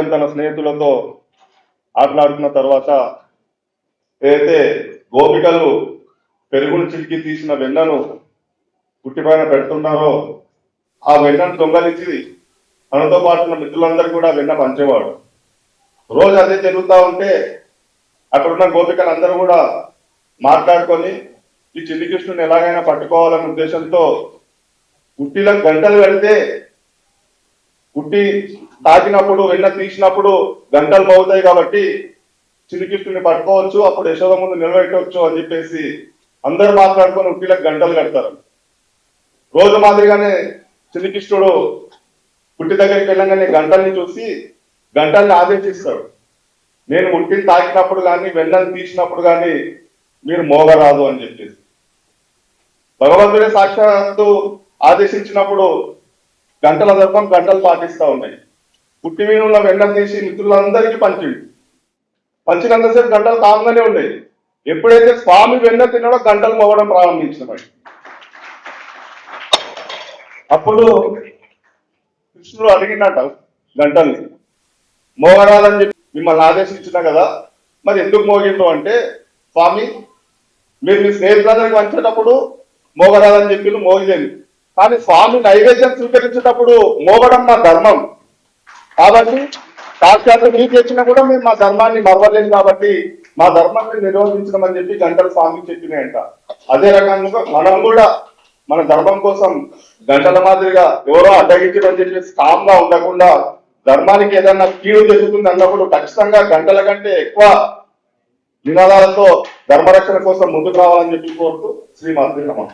గోపికలతో ఆటలాడుకున్న తర్వాత ఏదైతే గోపికలు పెరుగును చిలికి తీసిన వెన్నను పుట్టిపైన పెడుతున్నారో ఆ వెన్నను దొంగలించి తనతో పాటు ఉన్న మిత్రులందరూ కూడా వెన్న పంచేవాడు. రోజు అదే జరుగుతూ ఉంటే అక్కడ ఉన్న గోపికలందరూ కూడా మాట్లాడుకొని ఈ చిన్ని కృష్ణుని ఎలాగైనా పట్టుకోవాలనే ఉద్దేశంతో కుట్టిలో గంటలు పెడితే కుట్టి తాకినప్పుడు వెన్న తీసినప్పుడు గంటలు మోగుతాయి కాబట్టి చిరుకిట్టుని పట్టుకోవచ్చు అప్పుడు యశోద ముందు నిలబెట్టవచ్చు అని చెప్పేసి అందరు మాట్లాడుకొని ఉట్టిలకు గంటలు కడతారు. రోజు మాదిరిగానే చిరుకిష్టుడు పుట్టి దగ్గరికి వెళ్ళగానే గంటల్ని చూసి గంటల్ని ఆదేశిస్తాడు. నేను ఉట్టిని తాకినప్పుడు కానీ వెన్నని తీసినప్పుడు కానీ మీరు మోగరాదు అని చెప్పేసి. భగవంతుడే సాక్షాత్తు ఆదేశించినప్పుడు గంటల దర్భం గంటలు పాటిస్తా ఉన్నాయి. పుట్టి ఉన్న వెన్నం తీసి మిత్రులందరికీ పంచిండు పంచినంతసేపు గంటలు కాగానే ఉండేది ఎప్పుడైతే స్వామి వెన్న తిన్నాడో గంటలు మోగడం ప్రారంభించిన అప్పుడు కృష్ణుడు అడిగినట్ట గంటల్ని మోగరాదని చెప్పి మిమ్మల్ని ఆదేశించినా కదా మరి ఎందుకు మోగిండు అంటే స్వామి మీరు మీ స్నేహితులందరికి వంచేటప్పుడు మోగరాదని చెప్పి మోగలేదు కానీ స్వామి నైవేద్యం స్వీకరించేటప్పుడు మోగడం మా ధర్మం. కాబట్టి సాక్షాత్ మీకు వచ్చినా కూడా మేము మా ధర్మాన్ని మరవలేదు కాబట్టి మా ధర్మాన్ని నిరోధించడం అని చెప్పి గంటలు స్వామికి చెప్పినాయంట అదే రకంగా మనం కూడా మన ధర్మం కోసం గంటల మాదిరిగా ఎవరో అడ్డగించడం చెప్పి కామ్గా ఉండకుండా ధర్మానికి ఏదన్నా కీడు జరుగుతుంది అన్నప్పుడు ఖచ్చితంగా గంటల కంటే ఎక్కువ నినాదాలతో ధర్మరక్షణ కోసం ముందుకు రావాలని చెప్పి కోరుతూ శ్రీమాత్రి నమ.